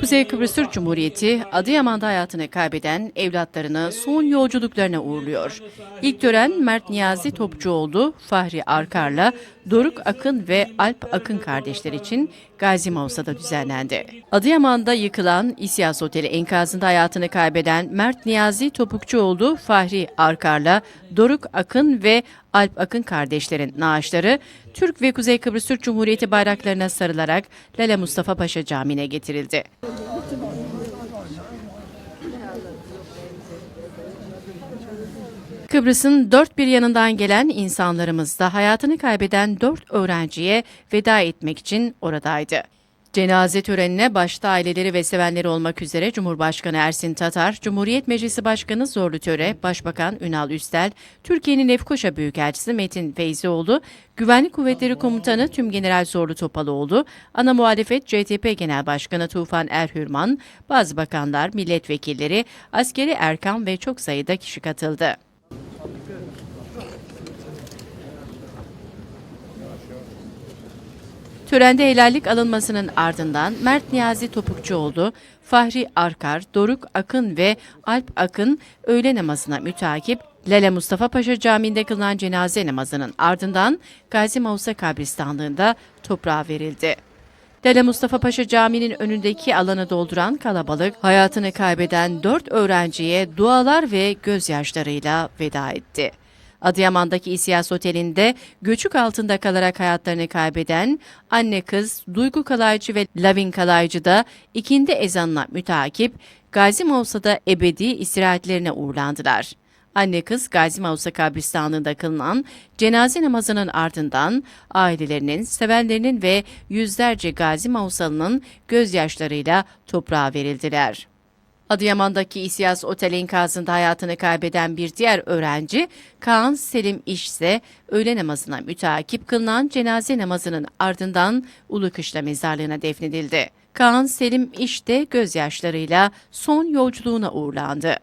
Kuzey Kıbrıs Türk Cumhuriyeti Adıyaman'da hayatını kaybeden evlatlarını son yolculuklarına uğurluyor. İlk tören Mert Niyazi Topçuoğlu, Fahri Arkar'la Doruk Akın ve Alp Akın kardeşler için Gazi Mavsa'da düzenlendi. Adıyaman'da yıkılan İsyas Oteli enkazında hayatını kaybeden Mert Niyazi Topukçuoğlu, Fahri Arkar'la Doruk Akın ve Alp Akın kardeşlerin naaşları Türk ve Kuzey Kıbrıs Türk Cumhuriyeti bayraklarına sarılarak Lale Mustafa Paşa Camii'ne getirildi. Kıbrıs'ın dört bir yanından gelen insanlarımız da hayatını kaybeden dört öğrenciye veda etmek için oradaydı. Cenaze törenine başta aileleri ve sevenleri olmak üzere Cumhurbaşkanı Ersin Tatar, Cumhuriyet Meclisi Başkanı Zorlu Töre, Başbakan Ünal Üstel, Türkiye'nin Efkoşa Büyükelçisi Metin Feyzioğlu, Güvenlik Kuvvetleri Komutanı Tümgeneral Zorlu Topaloğlu, ana muhalefet CTP Genel Başkanı Tufan Erhürman, bazı bakanlar, milletvekilleri, askeri erkan ve çok sayıda kişi katıldı. Törende helallik alınmasının ardından Mert Niyazi Topukçuoğlu, Fahri Arkar, Doruk Akın ve Alp Akın öğle namazına mütakip Lale Mustafa Paşa Camii'nde kılınan cenaze namazının ardından Gazi Mausa kabristanlığında toprağa verildi. Lale Mustafa Paşa Camii'nin önündeki alanı dolduran kalabalık hayatını kaybeden dört öğrenciye dualar ve gözyaşlarıyla veda etti. Adıyaman'daki İSİAS Oteli'nde göçük altında kalarak hayatlarını kaybeden anne kız Duygu Kalaycı ve Lavin Kalaycı da ikindi ezanına mütakip Gazi Mausa'da ebedi istirahatlerine uğurlandılar. Anne kız Gazi Mausa kabristanlığında kılınan cenaze namazının ardından ailelerinin, sevenlerinin ve yüzlerce Gazi Mausalı'nın gözyaşlarıyla toprağa verildiler. Adıyaman'daki İSİAS Otel enkazında hayatını kaybeden bir diğer öğrenci Kaan Selim İş ise öğle namazına müteakip kılınan cenaze namazının ardından Ulukışla mezarlığına defnedildi. Kaan Selim İş de gözyaşlarıyla son yolculuğuna uğurlandı.